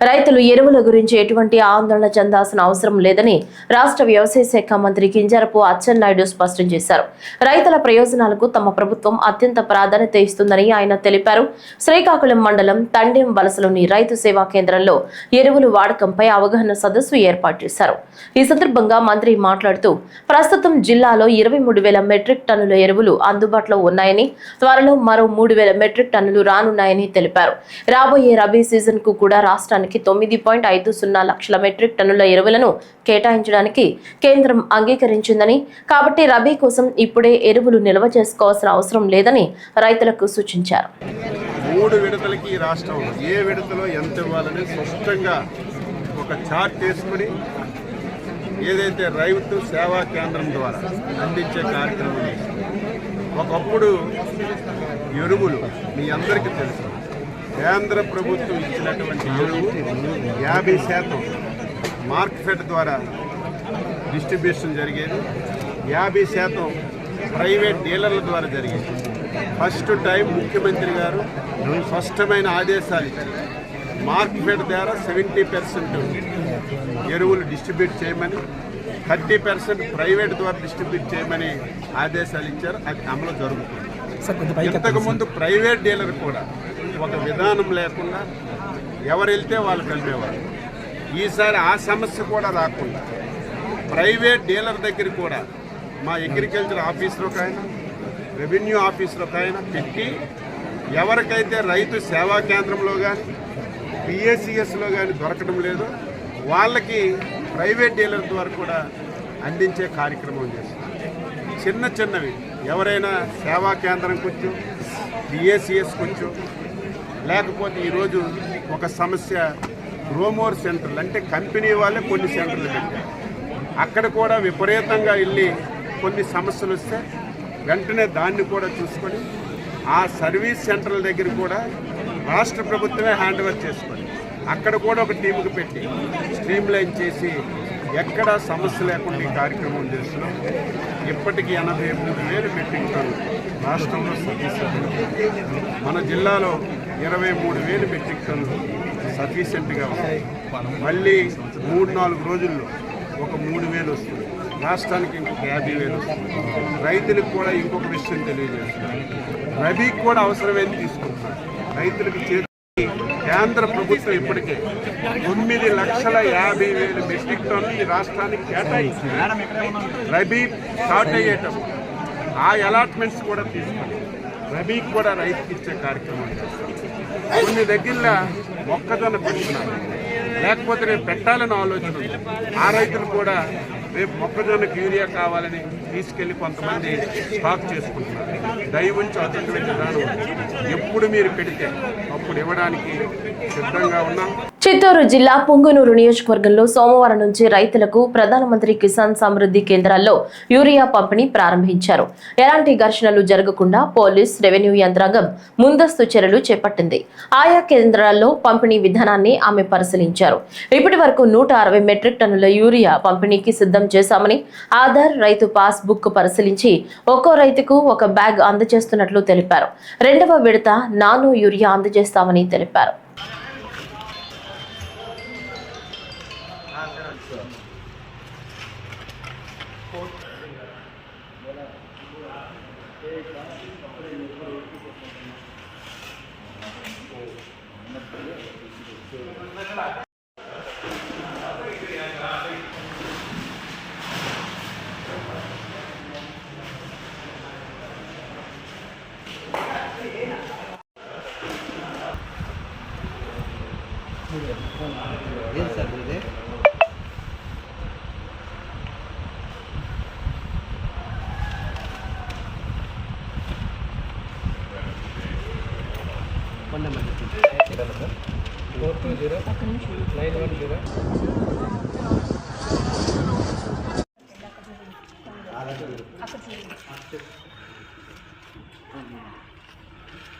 రైతులు ఎరువుల గురించి ఎటువంటి ఆందోళన చెందాల్సిన అవసరం లేదని రాష్ట్ర వ్యవసాయ శాఖ మంత్రి కింజరపు అచ్చెన్నాయుడు స్పష్టం చేశారు. రైతుల ప్రయోజనాలకు తమ ప్రభుత్వం అత్యంత ప్రాధాన్యత ఇస్తుందని ఆయన తెలిపారు. శ్రీకాకుళం మండలం తండెం వలసలోని రైతు సేవా కేంద్రంలో ఎరువులు వాడకంపై అవగాహన సదస్సు ఏర్పాటు చేశారు. ఈ సందర్భంగా మంత్రి మాట్లాడుతూ ప్రస్తుతం జిల్లాలో ఇరవై మూడు వేల మెట్రిక్ టన్నుల ఎరువులు అందుబాటులో ఉన్నాయని త్వరలో మరో మూడు వేల మెట్రిక్ టన్నులు రానున్నాయని తెలిపారు. రాబోయే రబీ సీజన్కు కూడా రాష్ట్రానికి తొమ్మిది పాయింట్ ఐదు సున్నా లక్షల మెట్రిక్ టన్నుల ఎరువులను కేటాయించడానికి కేంద్రం అంగీకరించిందని. కాబట్టి రబీ కోసం ఇప్పుడే ఎరువులు నిల్వ చేసుకోవాల్సిన అవసరం లేదని రైతులకు సూచించారు. మూడు విడతలకి ఈ రాష్ట్రం ఏ విడతలో ఎంత ఇవ్వాలని స్పష్టంగా ఒక చార్ట్ వేసుకుని ఏదైతే రైతు సేవా కేంద్రం ద్వారా అందించే కార్యక్రమం ఒకప్పుడు ఎరువులు మీ అందరికీ తెలుసు. కేంద్ర ప్రభుత్వం ఇచ్చినటువంటి ఎరువు యాభై శాతం మార్కెట్ ద్వారా డిస్ట్రిబ్యూషన్ జరిగేది. యాభై శాతం ప్రైవేట్ డీలర్ల ద్వారా జరిగేది. ఫస్ట్ టైం ముఖ్యమంత్రి గారు స్పష్టమైన ఆదేశాలు ఇచ్చారు. మార్కెట్ ద్వారా సెవెంటీ పర్సెంట్ ఎరువులు డిస్ట్రిబ్యూట్ చేయమని థర్టీ పర్సెంట్ ప్రైవేట్ ద్వారా డిస్ట్రిబ్యూట్ చేయమని ఆదేశాలు ఇచ్చారు. అది అమలు జరుగుతుంది. ఇంతకు ముందు ప్రైవేట్ డీలర్ కూడా ఒక విధానం లేకుండా ఎవరు వెళ్తే వాళ్ళు కలిపేవారు. ఈసారి ఆ సమస్య కూడా రాకుండా ప్రైవేట్ డీలర్ దగ్గర కూడా మా అగ్రికల్చర్ ఆఫీసర్ ఒక రెవెన్యూ ఆఫీసులోకి ఒక ఆయన పెట్టి ఎవరికైతే రైతు సేవా కేంద్రంలో కానీ పిఎస్సిఎస్లో కానీ దొరకడం లేదు వాళ్ళకి ప్రైవేట్ డీలర్ ద్వారా కూడా అందించే కార్యక్రమం చేస్తున్నాం. చిన్న చిన్నవి. ఎవరైనా సేవా కేంద్రం కొంచెం పిఏసిఎస్ కొంచెం లేకపోతే ఈరోజు ఒక సమస్య రోమోర్ సెంటర్లు అంటే కంపెనీ వాళ్ళే కొన్ని సెంటర్లు పెట్టారు అక్కడ కూడా విపరీతంగా వెళ్ళి కొన్ని సమస్యలు వస్తే వెంటనే దాన్ని కూడా చూసుకొని ఆ సర్వీస్ సెంటర్ల దగ్గర కూడా రాష్ట్ర ప్రభుత్వమే హ్యాండ్ ఓవర్ చేసుకొని అక్కడ కూడా ఒక టీముకి పెట్టి స్ట్రీమ్ లైన్ చేసి ఎక్కడ సమస్య లేకుండా ఈ కార్యక్రమం చేస్తున్నాం. ఇప్పటికీ ఎనభై మూడు వేలు మెట్రిక్ టన్ను రాష్ట్రంలో సఫిషియెంట్ మన జిల్లాలో ఇరవై మూడు వేలు మెట్రిక్ టన్ను సఫిషియెంట్గా ఉన్నాయి మళ్ళీ మూడు నాలుగు రోజుల్లో ఒక మూడు వేలు వస్తుంది. రాష్ట్రానికి ఇంకొక యాభై వేలు వస్తుంది. రైతులకు కూడా ఇంకొక విషయం తెలియజేస్తుంది రబీకి కూడా అవసరమైంది తీసుకుంటున్నాను రైతులకు చేతి కేంద్ర ప్రభుత్వం ఇప్పటికే తొమ్మిది లక్షల యాభై వేలు మెట్రిక్ టన్ను ఈ రాష్ట్రానికి కేటాయించింది. రబీ స్టార్ట్ అయ్యేటప్పుడు ఆ అలాట్మెంట్స్ కూడా తీసుకుని రబీకి కూడా రైతుకి ఇచ్చే కార్యక్రమం చేస్తాం. కొన్ని దగ్గర మొక్కజొన్న పెట్టుకున్నాను లేకపోతే నేను పెట్టాలని ఆలోచన ఆ రైతులు కూడా రేపు మొక్కజొన్నకు యూరియా కావాలని తీసుకెళ్ళి కొంతమంది స్టాక్ చేసుకుంటున్నారు. దయవుంచి అటువంటి విధానం ఎప్పుడు మీరు పెడితే అప్పుడు ఇవ్వడానికి సిద్ధంగా ఉన్నాం. చిత్తూరు జిల్లా పొంగునూరు నియోజకవర్గంలో సోమవారం నుంచి రైతులకు ప్రధానమంత్రి కిసాన్ సమృద్ధి కేంద్రాల్లో యూరియా పంపిణీ ప్రారంభించారు. ఎలాంటి ఘర్షణలు జరగకుండా పోలీస్ రెవెన్యూ యంత్రాంగం ముందస్తు చర్యలు చేపట్టింది. ఆయా కేంద్రాల్లో పంపిణీ విధానాన్ని ఆమె పరిశీలించారు. ఇప్పటి వరకు నూట అరవై మెట్రిక్ టన్నుల యూరియా పంపిణీకి సిద్ధం చేశామని ఆధార్ రైతు పాస్ బుక్ పరిశీలించి ఒక్కో రైతుకు ఒక బ్యాగ్ అందజేస్తున్నట్లు తెలిపారు. రెండవ విడత నానో యూరియా అందజేస్తామని తెలిపారు. ಏನು ಸರ್ ಇದೆ phone number four two zero nine one zero.